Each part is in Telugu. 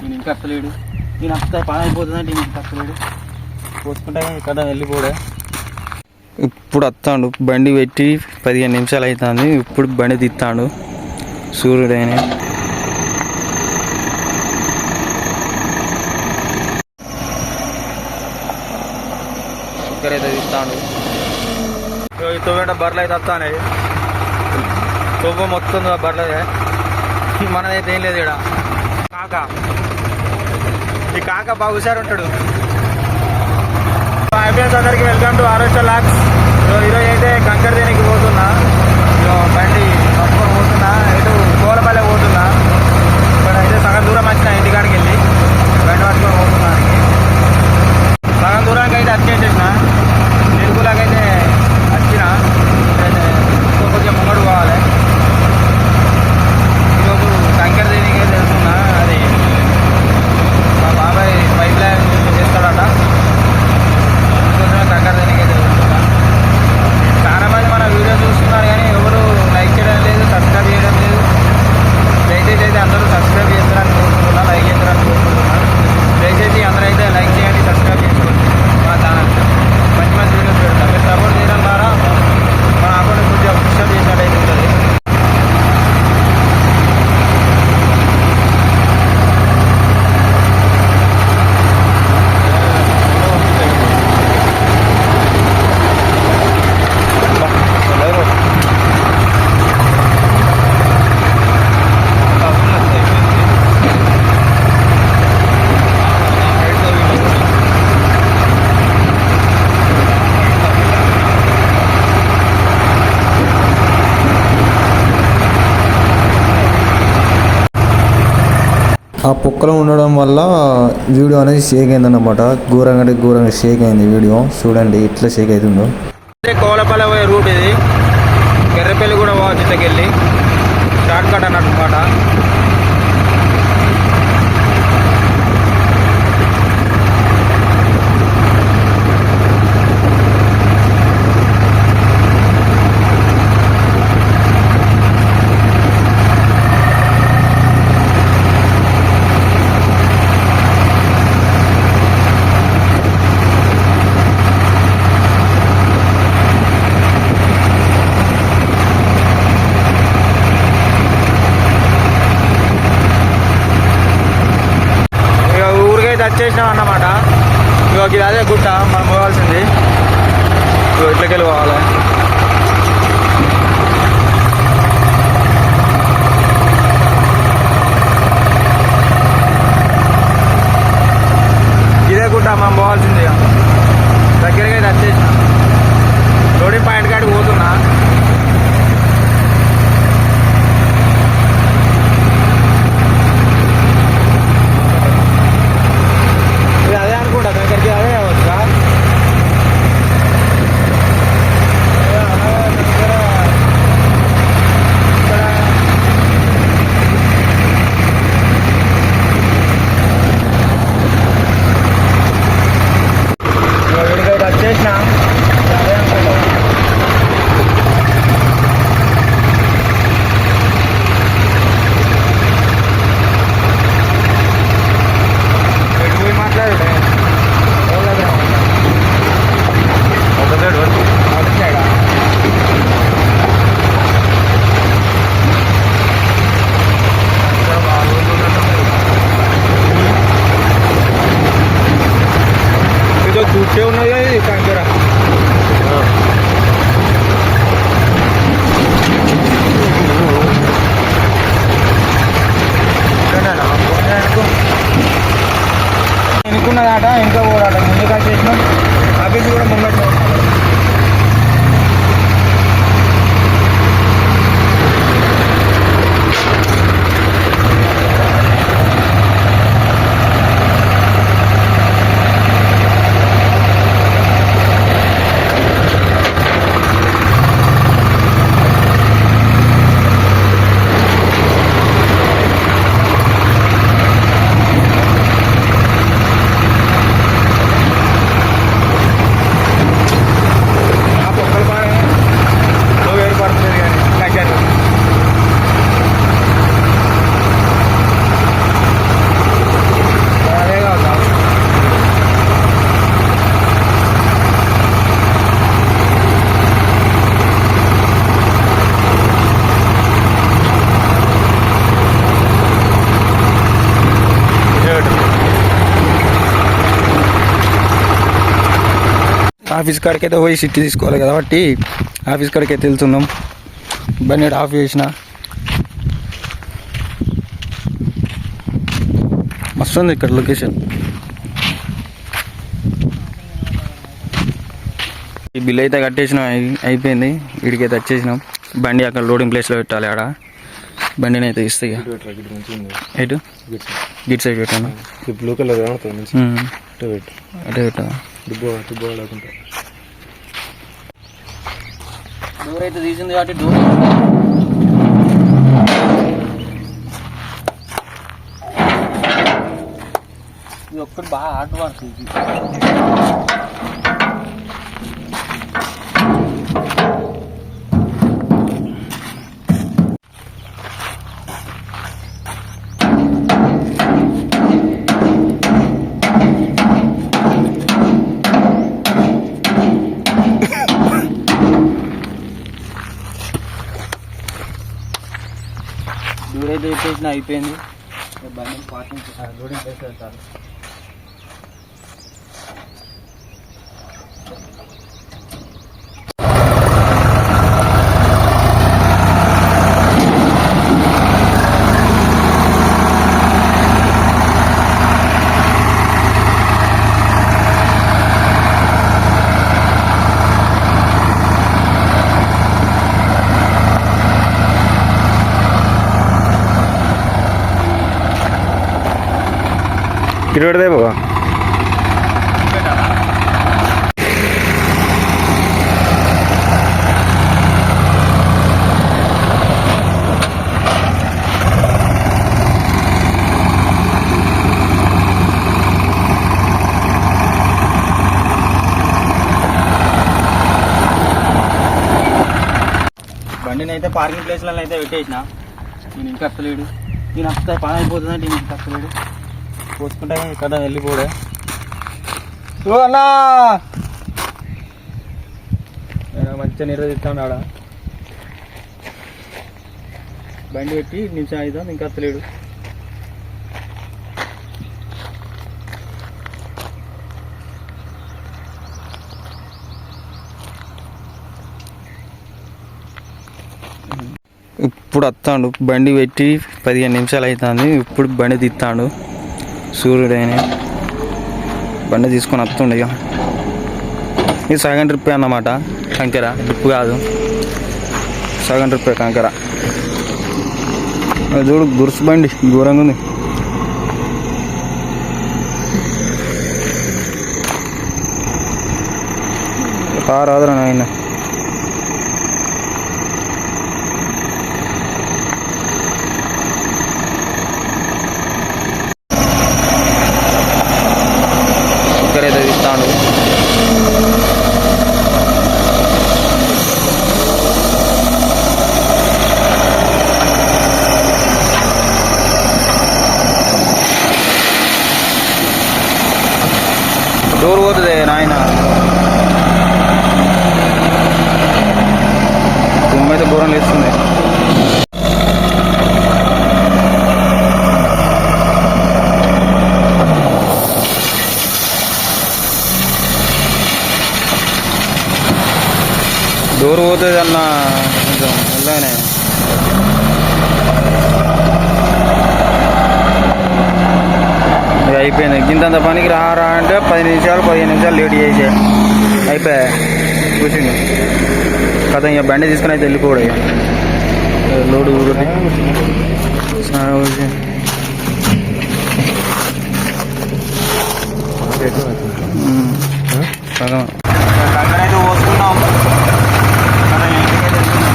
నేను ఇంకా అత్తలేడు నేను అత్త పని అయిపోతుందంటే నేను ఇంకా అత్తలేడు పోసుకుంటే ఇక్కడ వెళ్ళిపోడే ఇప్పుడు వస్తాడు. బండి పెట్టి పదిహేను నిమిషాలు అవుతుంది. ఇప్పుడు బండి తిత్తాడు సూర్యుడైన. ఇక్కడైతే తిత్తాడు తొవ్వేట బర్రెలు అయితే వస్తానే. తొవ్వ మొత్తం బర్రెలే. మనదైతే ఏం లేదు ఇక్కడ కాక. ఈ కాక బాగా హుషారు ఉంటాడు. హాయ్ ఫ్రెండ్స్ అందరికి వెల్కమ్ టు ఆరోగ్య లాక్స్ ఈరోజు అయితే కంకర్ దేనికి పోతున్నా. బండి పట్టుకొని పోతున్నా. ఇటు కోలపల్లె పోతున్నా ఇక్కడ అయితే సగం దూరం వచ్చిన ఇంటికాడికి వెళ్ళి బండి పట్టుకొని పోతున్నా సగం దూరానికి అయితే వచ్చేసేసిన తిరుగులాగైతే వచ్చిన అయితే ఇంకో కొంచెం ముంగడు పోవాలి ఈరోజు కంకర దేనికి అయితే వెళ్తున్నా అది మా బాబాయ్ పైప్ లైన్ చేస్తాడట అందుకోసమే కంకర దేనికి అయితే వెళ్తున్నా చాలా మంది మన వీడియో చూస్తున్నారు కానీ ఎవరు లైక్ చేయడం లేదు సబ్స్క్రైబ్ చేయడం లేదు దయచేసి అయితే అందరూ సబ్స్క్రైబ్ చేస్తారని కోరుకుంటున్నా లైక్ చేస్తారని కోరుకుంటున్నా దయచేసి అందరూ అయితే లైక్ చేయండి సబ్స్క్రైబ్ చేసుకోండి మా ఛానల్ మంచి మంచి వీడియోస్ పెడతాం మీరు సపోర్ట్ చేయడం ద్వారా మన అకౌంట్ కొంచెం పుషప్ చేసినట్టు అయితే ఉంటుంది ఆ పొక్కలో ఉండడం వల్ల వీడియో అనేది షేక్ అయిందన్నమాట. ఘోరంగా అంటే ఘోరంగా షేక్ అయింది వీడియో. చూడండి ఇట్లా షేక్ అవుతుందో. కోలపల్లి పోయే రూట్ ఇది. గెర్రపల్లి కూడా పోవచ్చు ఇట్లకెళ్ళి షార్ట్ కట్ అన్నమాట ఇక ఊరికైతే వచ్చేసినాం అన్నమాట ఇక ఇది అదే గుట్ట మనం పోవాల్సింది ఇక ఇట్లకెళ్ళి పోవాలి ఇదే గుట్ట మనం పోవాల్సింది ఇక. దగ్గరికి అయితే వచ్చేసిన లోడింగ్ పాయింట్ కాడికి పోతున్నా ఇది అదే అనుకుంటా దగ్గరికి అదే వచ్చా వచ్చేసిన అదే అనుకుంటా ఎటు పోయి మాట్లాడు ఎవరి దగ్గర ఒక సైడ్ అటు సైడా ఏదో కూర్చే ఉన్నది కదా ఇది కంకర ఎన్నుకున్నదాట ఇంకా పోరాట. ముందుగా చేసినాం ఆఫీస్ కూడా ముంగట్టు ఆఫీస్ కాడికి అయితే పోయి సిట్టి తీసుకోవాలి కాబట్టి ఆఫీస్ కాడికి అయితే వెళ్తున్నాం. బండి ఆఫ్ చేసిన. మస్తు ఉంది ఇక్కడ లొకేషన్. ఈ బిల్ అయితే కట్టేసినాం అయి- అయిపోయింది. వీడికైతే వచ్చేసినాం. బండి అక్కడ లోడింగ్ ప్లేస్లో పెట్టాలి ఆడ. బండిని అయితే ఇస్తాయి. ఎటు? గిట్ సైడ్. పెట్టాను బ్లూ కలర్ అటే పెట్టా దుబ్బో దుబ్బో లేకుంటే. డోర్ అయితే తీసింది కాబట్టి డోర్ ఇది ఒక్కటి బాగా ఆట పడుతుంది డోర్ అయిపోయింది. బండి పార్కింగ్ చూడండి కిలోడే బాబా బండిని అయితే పార్కింగ్ ప్లేస్లలో అయితే పెట్టేసిన. నేను ఇంకా వస్తలేడు నేను వస్తే పని అయిపోతుందంటే నేను ఇంకా వస్తలేడు పోసుకుంటే కదా వెళ్ళిపోడే. ఓ అన్నా! మంచిగా నిర్వహిస్తాను ఆడ. బండి పెట్టి నిమిషం అవుతాం ఇంకా వస్తలేడు ఇప్పుడు వస్తాడు బండి పెట్టి పదిహేను నిమిషాలు అవుతుంది ఇప్పుడు బండి తీస్తాడు సూర్యుడైన బండి తీసుకొని వస్తుండే ఇక ఇది సగం ట్రిప్ అన్నమాట కంకెర ట్రిప్ కాదు. సగం ట్రిప్ కంకెర. చూడు గురుసు బండి ఘోరంగా ఉంది. కారు ఆదరణ అయినా. ఇక్కడైతే తీస్తాడు డోర్ పోతుంది అన్న కొంచెం మెల్లగానే. అయిపోయింది. గింతంత పనికి రారా అంటే పది నిమిషాలు పదిహేను నిమిషాలు లేట్ చేసే. అయిపోయా? కూర్చుంది కథ ఇక బండి తీసుకుని అయితే వెళ్ళిపోవడం ఇక. లోడు. ఉమ్. సగం అక్కడైతే పోసుకున్నాం మనం ఇంటికైతే వెళ్తున్నాం.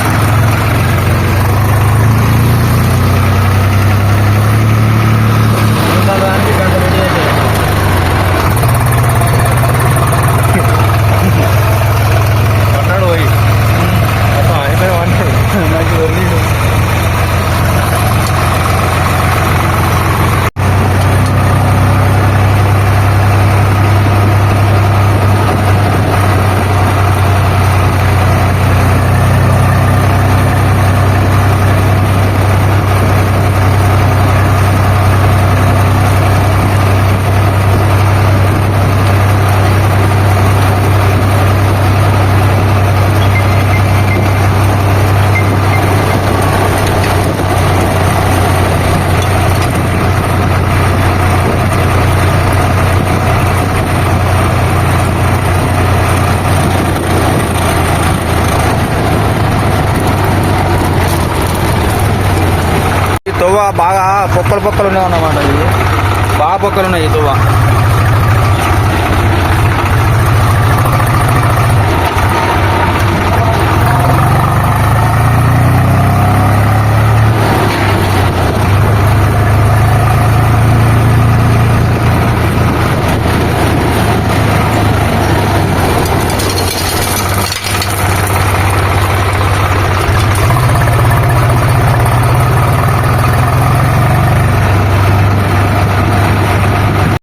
ఇంకా దానికి గంట రెడీ అయితే. పట్టాడు పోయి అయిపోయిన వాడిని నాకు వదిలేడు. బాగా పొక్కలు పొక్కలు ఉన్నాయి అన్నమాట ఇది. బాగా పొక్కలు ఉన్నాయి ఈ తువ్వ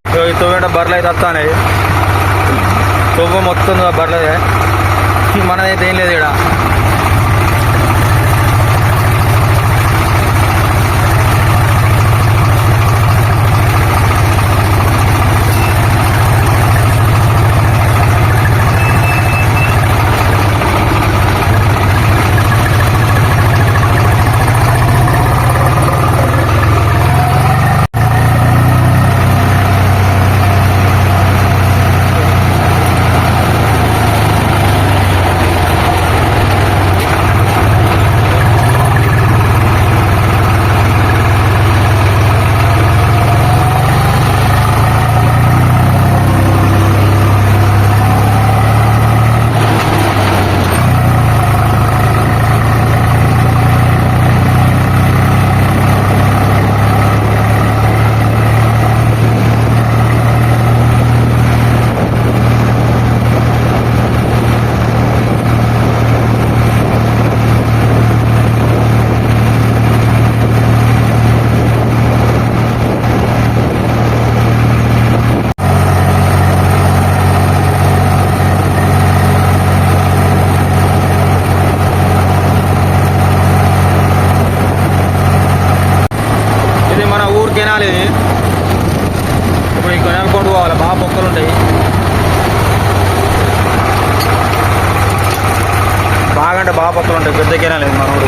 ఇగో ఈ తువ్వేట బర్రెలు అయితే వస్తున్నాయి తువ్వ మొత్తం బర్రెలదే మనదైతే ఏం లేదు ఇక్కడ ఇది మన ఊరు కెనాల్ ఇది ఇప్పుడు ఈ కెనాల్ కొండు పోవాలి బాగా పొక్కలు ఉంటాయి బాగా అంటే బాగా పొక్కలు ఉంటాయి. పెద్ద కెనాల్ మనోడు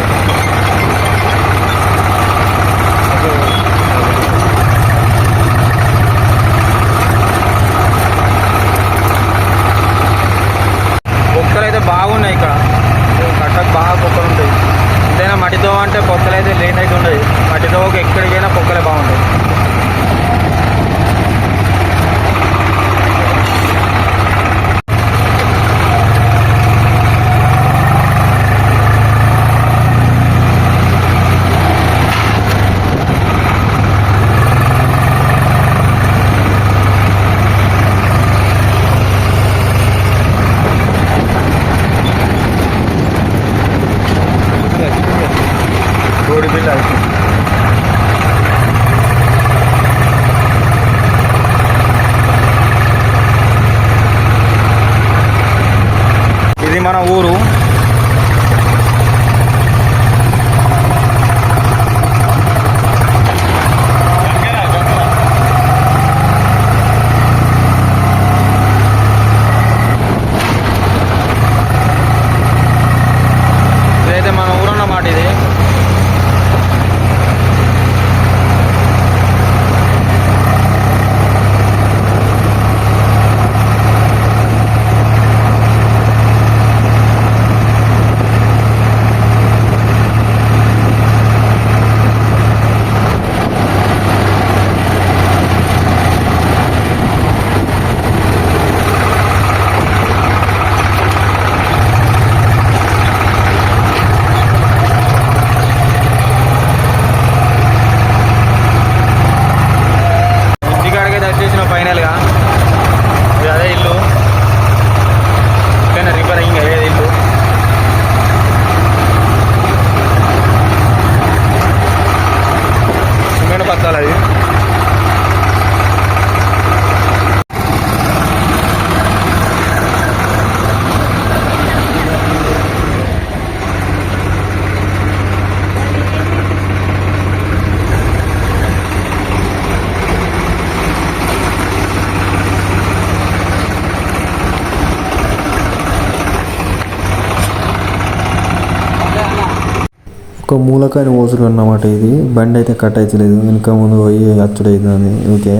ఒక మూలకాయని పోసుడు అన్నమాట ఇది. బండి అయితే కట్ అవుతలేదు వెనుక ముందు పోయి అచ్చుడు అవుతుంది. ఓకే.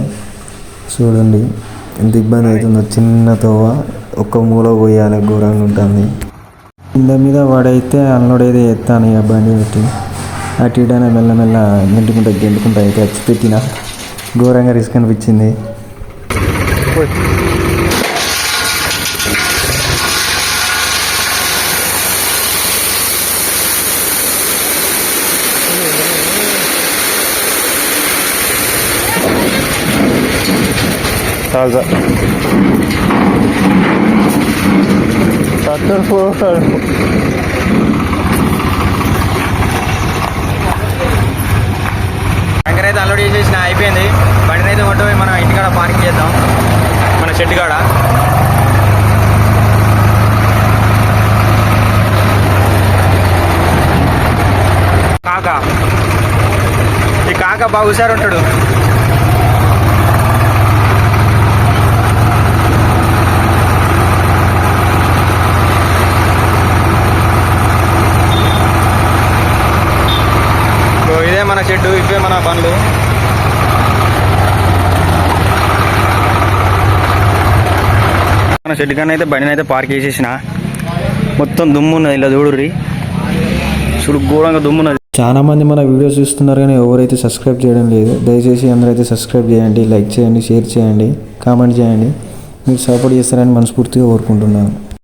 చూడండి. ఎంత ఇబ్బంది అవుతుందో. చిన్న తోవ. ఒక్క మూల పోయాలి. ఘోరంగా ఉంటుంది. కింద మీద వాడైతే అల్లుడైతే ఎత్తాను ఇక బండి పెట్టి. అటు ఇటనే మెల్లమెల్ల గెంటుకుంటా గెంటుకుంటా అయితే అచ్చి పెట్టిన ఘోరంగా రిస్క్ అనిపించింది. సార్ ట్రాక్టర్ పోతాడు ట్యాంకర్ అయితే అన్లోడ్ చేసేసిన అయిపోయింది. బండిని అయితే కొట్టు పోయి మనం ఇంటికాడ పార్కింగ్ చేద్దాం. మన షెడ్ కాడ. కాక. ఈ కాక బాగా హుషారు ఉంటాడు సో ఇదే మన షెడ్ ఇవే మన బండ్లు. మన షెడ్ కన్నా అయితే బండిని అయితే పార్క్ చేసేసిన. మొత్తం దుమ్ము ఉన్నది ఇలా చూడుర్రి. చూడు ఘోరంగా దుమ్ము ఉన్నది. చాలా మంది మన వీడియోస్ చూస్తున్నారు కానీ ఎవరైతే సబ్స్క్రైబ్ చేయడం లేదు దయచేసి అందరైతే సబ్స్క్రైబ్ చేయండి లైక్ చేయండి షేర్ చేయండి కామెంట్ చేయండి. మీరు సపోర్ట్ చేస్తారని మనస్ఫూర్తిగా కోరుకుంటున్నాను.